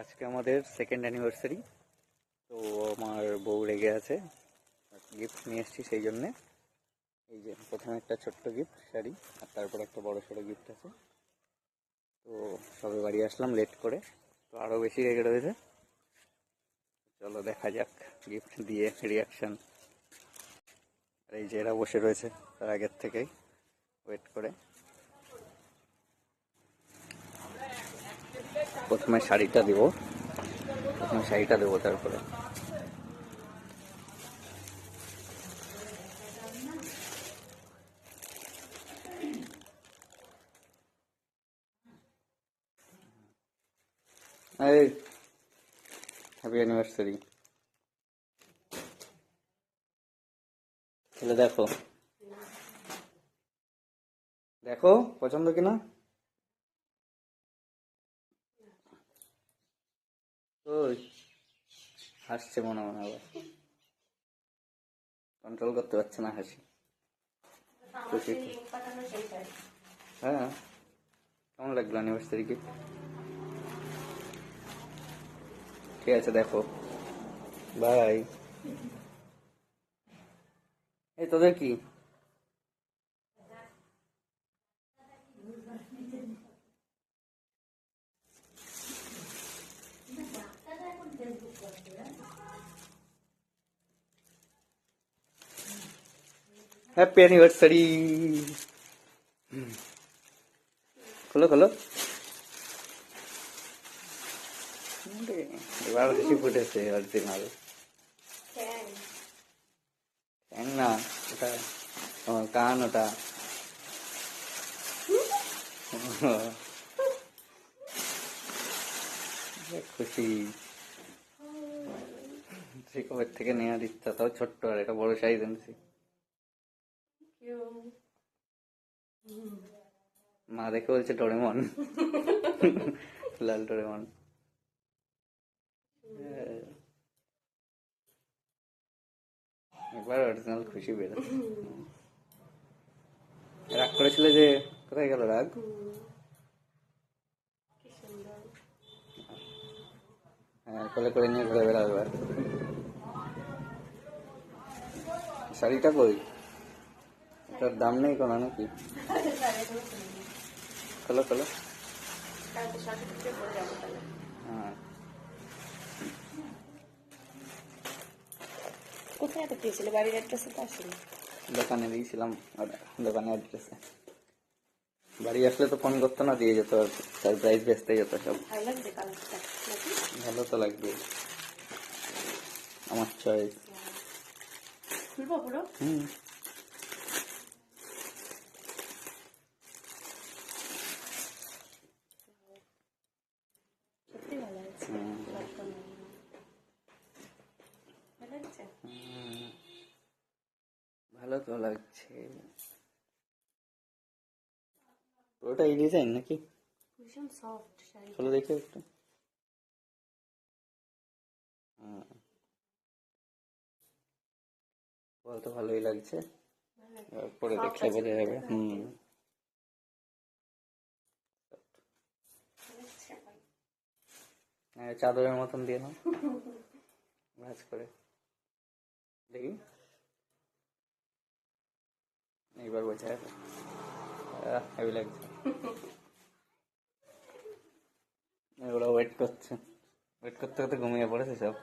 আজকে আমাদের second anniversary তো আমার বউ রেগে আছে গিফট নিয়ে এসেছি সেই জন্যে। এই যে, প্রথমে একটা ছোট্ট গিফট শাড়ি, আর তারপর একটা বড় সড়ো গিফট আছে। তো সবে বাড়ি আসলাম লেট করে, তো আরও বেশি রেগে রয়েছে। চলো দেখা যাক গিফট দিয়ে রিয়াকশান আর এই যে এরা বসে রয়েছে, তার আগের থেকেই ওয়েট করে। প্রথমে শাড়িটা দিব। প্রথমে শাড়িটা দেবো তারপরে। হ্যাপি অ্যানিভার্সারি দেখো। দেখো পছন্দ কিনা? হাসছে মনে মনে আবার। কন্ট্রোল করতে পারছে না হাসি। হ্যাঁ। কেমন লাগল অ্যানিভার্সারি কি ঠিক আছে দেখো। বাই এই তোদের কি? হ্যাপি অ্যানিভার্সারি খোলো খোলো এবার হাসি ফুটেছে অরিজিনাল ঠ্যাং না ওটা আমার কান ওটা খুশি সে কবে থেকে নেওয়ার ইচ্ছা তাও ছোট্ট আর এটা বড় সাইজ এনেছি মা দেখে বলছে ডোরেমন। লাল ডোরেমন। এবার অরিজিনাল খুশি বেরো রাগ করেছিল যে কোথায় গেল রাগ? হ্যাঁ করে নিয়ে ঘুরে বেড়াবে। শাড়িটা কই? এটার দাম নেই কোনো নাকি? খোলো খোলো। কোথায় এত পেয়েছিলে? বাড়ির অ্যাড্রেসে তো আসেনি। দোকানে দিয়েছিলাম দোকানে অ্যাড্রেসে বাড়ি আসলে তো ফোন করতো না দিয়ে যেত সারপ্রাইজ বেচতে যেত সব। ভালো তো লাগবে আমার চয়েস খুলবো পুরো? হুম। ভালো তো লাগছে। পুরোটা এই ডিজাইন নাকি? ভীষণ সফট শাড়ি। খোলো দেখি একটু। হুম। বল ভালোই লাগছে। পরে দেখলে বোঝা যাবে। হুম ভালো লাগছে। হ্যাঁ, চাদরের মতন দিয়ে নাও। ভাজ করে। দেখি। এইবার বোঝা যাবে। হেভি লাগছে। এগুলো ওয়েট করছে। ওয়েট করতে করতে ঘুমিয়ে পড়েছে সব।